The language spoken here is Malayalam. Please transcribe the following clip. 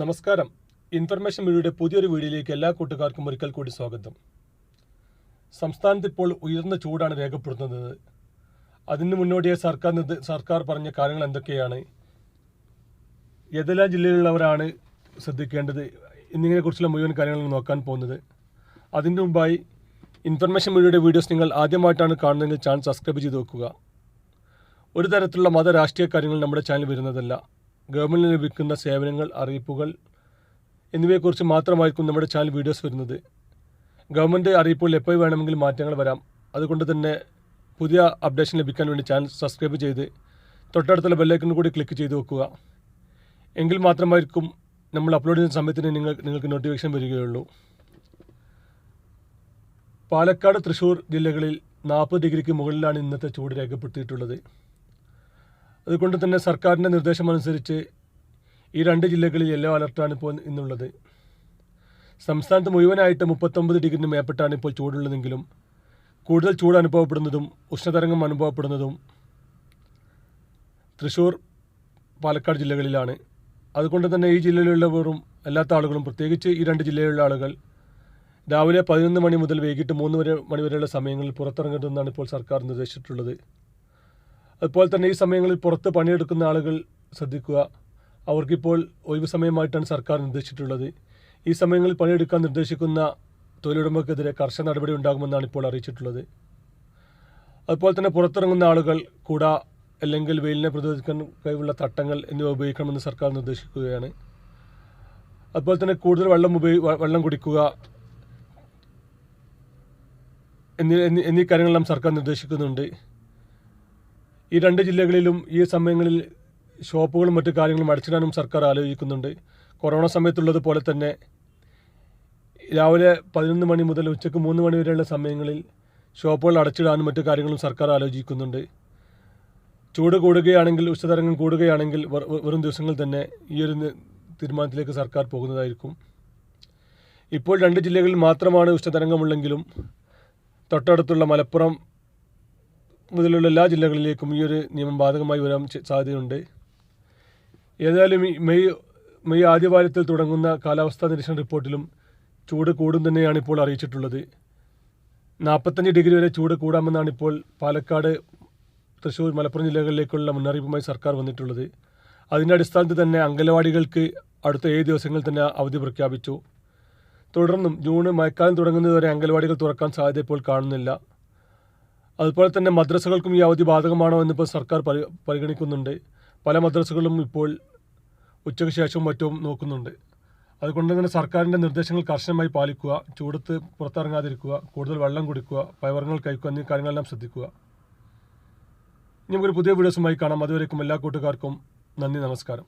നമസ്കാരം. ഇൻഫർമേഷൻ മീഡിയയുടെ പുതിയൊരു വീഡിയോയിലേക്ക് എല്ലാ കൂട്ടുകാർക്കും ഒരിക്കൽ കൂടി സ്വാഗതം. സംസ്ഥാനത്ത് ഇപ്പോൾ ഉയർന്ന ചൂടാണ് രേഖപ്പെടുത്തുന്നത്. അതിന് മുന്നോടിയായി സർക്കാർ സർക്കാർ പറഞ്ഞ കാര്യങ്ങൾ എന്തൊക്കെയാണ്? ഏതെല്ലാം ജില്ലയിലുള്ളവരാണ് ശ്രദ്ധിക്കേണ്ടത്? എന്നിങ്ങനെക്കുറിച്ചുള്ള മുഴുവൻ കാര്യങ്ങൾ നോക്കാൻ പോകുന്നത്. അതിന്റെ മുമ്പായി ഇൻഫർമേഷൻ മീഡിയയുടെ വീഡിയോസ് നിങ്ങൾ ആദ്യമായിട്ടാണ് കാണുന്നതെങ്കിൽ ചാനൽ സബ്സ്ക്രൈബ് ചെയ്ത് വെക്കുക. ഒരു തരത്തിലുള്ള മത രാഷ്ട്രീയ കാര്യങ്ങൾ നമ്മുടെ ചാനൽ വരുന്നതല്ല. ഗവൺമെന്റിന് ലഭിക്കുന്ന സേവനങ്ങൾ അറിയിപ്പുകൾ എന്നിവയെക്കുറിച്ച് മാത്രമായിരിക്കും നമ്മുടെ ചാനൽ വീഡിയോസ് വരുന്നത്. ഗവൺമെന്റ് അറിയിപ്പുകൾ എപ്പോൾ വേണമെങ്കിലും മാറ്റങ്ങൾ വരാം. അതുകൊണ്ട് തന്നെ പുതിയ അപ്ഡേഷൻ ലഭിക്കാൻ വേണ്ടി ചാനൽ സബ്സ്ക്രൈബ് ചെയ്ത് തൊട്ടടുത്തുള്ള ബെല്ലൈക്കൺ കൂടി ക്ലിക്ക് ചെയ്ത് വെക്കുക. എങ്കിൽ മാത്രമായിരിക്കും നമ്മൾ അപ്ലോഡ് ചെയ്യുന്ന സമയത്തിന് നിങ്ങൾ നിങ്ങൾക്ക് നോട്ടിഫിക്കേഷൻ വരികയുള്ളൂ. പാലക്കാട് തൃശ്ശൂർ ജില്ലകളിൽ നാൽപ്പത് ഡിഗ്രിക്ക് മുകളിലാണ് ഇന്നത്തെ ചൂട് രേഖപ്പെടുത്തിയിട്ടുള്ളത്. അതുകൊണ്ട് തന്നെ സർക്കാരിന്റെ നിർദ്ദേശമനുസരിച്ച് ഈ രണ്ട് ജില്ലകളിൽ യെല്ലോ അലർട്ടാണ് ഇപ്പോൾ ഇന്നുള്ളത്. സംസ്ഥാനത്ത് മുഴുവനായിട്ട് മുപ്പത്തൊമ്പത് ഡിഗ്രിന് മേപ്പെട്ടാണ് ഇപ്പോൾ ചൂടുള്ളതെങ്കിലും കൂടുതൽ ചൂട് അനുഭവപ്പെടുന്നതും ഉഷ്ണതരംഗം അനുഭവപ്പെടുന്നതും തൃശ്ശൂർ പാലക്കാട് ജില്ലകളിലാണ്. അതുകൊണ്ട് തന്നെ ഈ ജില്ലയിലുള്ളവരും അല്ലാത്ത ആളുകളും പ്രത്യേകിച്ച് ഈ രണ്ട് ജില്ലയിലുള്ള ആളുകൾ രാവിലെ പതിനൊന്ന് മണി മുതൽ വൈകിട്ട് മൂന്ന് വരെ മണി വരെയുള്ള സമയങ്ങളിൽ പുറത്തിറങ്ങരുതെന്നാണ് ഇപ്പോൾ സർക്കാർ നിർദ്ദേശിച്ചിട്ടുള്ളത്. അതുപോലെ തന്നെ ഈ സമയങ്ങളിൽ പുറത്ത് പണിയെടുക്കുന്ന ആളുകൾ ശ്രദ്ധിക്കുക. അവർക്കിപ്പോൾ ഒഴിവ് സമയമായിട്ടാണ് സർക്കാർ നിർദ്ദേശിച്ചിട്ടുള്ളത്. ഈ സമയങ്ങളിൽ പണിയെടുക്കാൻ നിർദ്ദേശിക്കുന്ന തൊഴിലുടമകൾക്കെതിരെ കർശന നടപടി ഉണ്ടാകുമെന്നാണ് ഇപ്പോൾ അറിയിച്ചിട്ടുള്ളത്. അതുപോലെ തന്നെ പുറത്തിറങ്ങുന്ന ആളുകൾ കൂട അല്ലെങ്കിൽ വെയിലിനെ പ്രതിരോധിക്കാൻ കഴിവുള്ള തട്ടങ്ങൾ എന്നിവ ഉപയോഗിക്കണമെന്ന് സർക്കാർ നിർദ്ദേശിക്കുകയാണ്. അതുപോലെ തന്നെ കൂടുതൽ വെള്ളം ഉപയോഗി വെള്ളം കുടിക്കുക എന്നീ എന്നീ കാര്യങ്ങളെല്ലാം സർക്കാർ നിർദ്ദേശിക്കുന്നുണ്ട്. ഈ രണ്ട് ജില്ലകളിലും ഈ സമയങ്ങളിൽ ഷോപ്പുകളും മറ്റു കാര്യങ്ങളും അടച്ചിടാനും സർക്കാർ ആലോചിക്കുന്നുണ്ട്. കൊറോണ സമയത്തുള്ളതുപോലെ തന്നെ രാവിലെ പതിനൊന്ന് മണി മുതൽ ഉച്ചയ്ക്ക് മൂന്ന് മണി വരെയുള്ള സമയങ്ങളിൽ ഷോപ്പുകൾ അടച്ചിടാനും മറ്റു കാര്യങ്ങളും സർക്കാർ ആലോചിക്കുന്നുണ്ട്. ചൂട് കൂടുകയാണെങ്കിൽ ഉച്ചതരംഗം കൂടുകയാണെങ്കിൽ വെറു- ദിവസങ്ങൾ തന്നെ ഈ ഒരു തീരുമാനത്തിലേക്ക് സർക്കാർ പോകുന്നതായിരിക്കും. ഇപ്പോൾ രണ്ട് ജില്ലകളിൽ മാത്രമാണ് ഉച്ചതരംഗമുള്ളെങ്കിലും തൊട്ടടുത്തുള്ള മലപ്പുറം മുതലുള്ള എല്ലാ ജില്ലകളിലേക്കും ഈ ഒരു നിയമം ബാധകമായി വരാൻ സാധ്യതയുണ്ട്. ഏതായാലും മെയ് മെയ് ആദ്യവാരത്തിൽ തുടങ്ങുന്ന കാലാവസ്ഥാ നിരീക്ഷണ റിപ്പോർട്ടിലും ചൂട് കൂടും തന്നെയാണ് ഇപ്പോൾ അറിയിച്ചിട്ടുള്ളത്. നാൽപ്പത്തഞ്ച് ഡിഗ്രി വരെ ചൂട് കൂടാമെന്നാണ് ഇപ്പോൾ പാലക്കാട് തൃശ്ശൂർ മലപ്പുറം ജില്ലകളിലേക്കുള്ള മുന്നറിയിപ്പുമായി സർക്കാർ വന്നിട്ടുള്ളത്. അതിന്റെ അടിസ്ഥാനത്തിൽ തന്നെ അംഗനവാടികൾക്ക് അടുത്ത ഏഴ് ദിവസങ്ങളിൽ തന്നെ അവധി പ്രഖ്യാപിച്ചു. തുടർന്നും ജൂൺ മഴക്കാലം തുടങ്ങുന്നതുവരെ അംഗനവാടികൾ തുറക്കാൻ സാധ്യത ഇപ്പോൾ കാണുന്നില്ല. അതുപോലെ തന്നെ മദ്രസകൾക്കും ഈ അവധി ബാധകമാണോ എന്നിപ്പോൾ സർക്കാർ പരി പരിഗണിക്കുന്നുണ്ട്. പല മദ്രസകളും ഇപ്പോൾ ഉച്ചയ്ക്ക് ശേഷവും മറ്റും നോക്കുന്നുണ്ട്. അതുകൊണ്ട് തന്നെ സർക്കാരിന്റെ നിർദ്ദേശങ്ങൾ കർശനമായി പാലിക്കുക ചൂടത്ത് പുറത്തിറങ്ങാതിരിക്കുക കൂടുതൽ വെള്ളം കുടിക്കുക പയവർഗങ്ങൾ കഴിക്കുക എന്നീ കാര്യങ്ങളെല്ലാം ശ്രദ്ധിക്കുക. ഇനി നമുക്കൊരു പുതിയ വീഡിയോസുമായി കാണാം. അതുവരേക്കും എല്ലാ കൂട്ടുകാർക്കും നന്ദി നമസ്കാരം.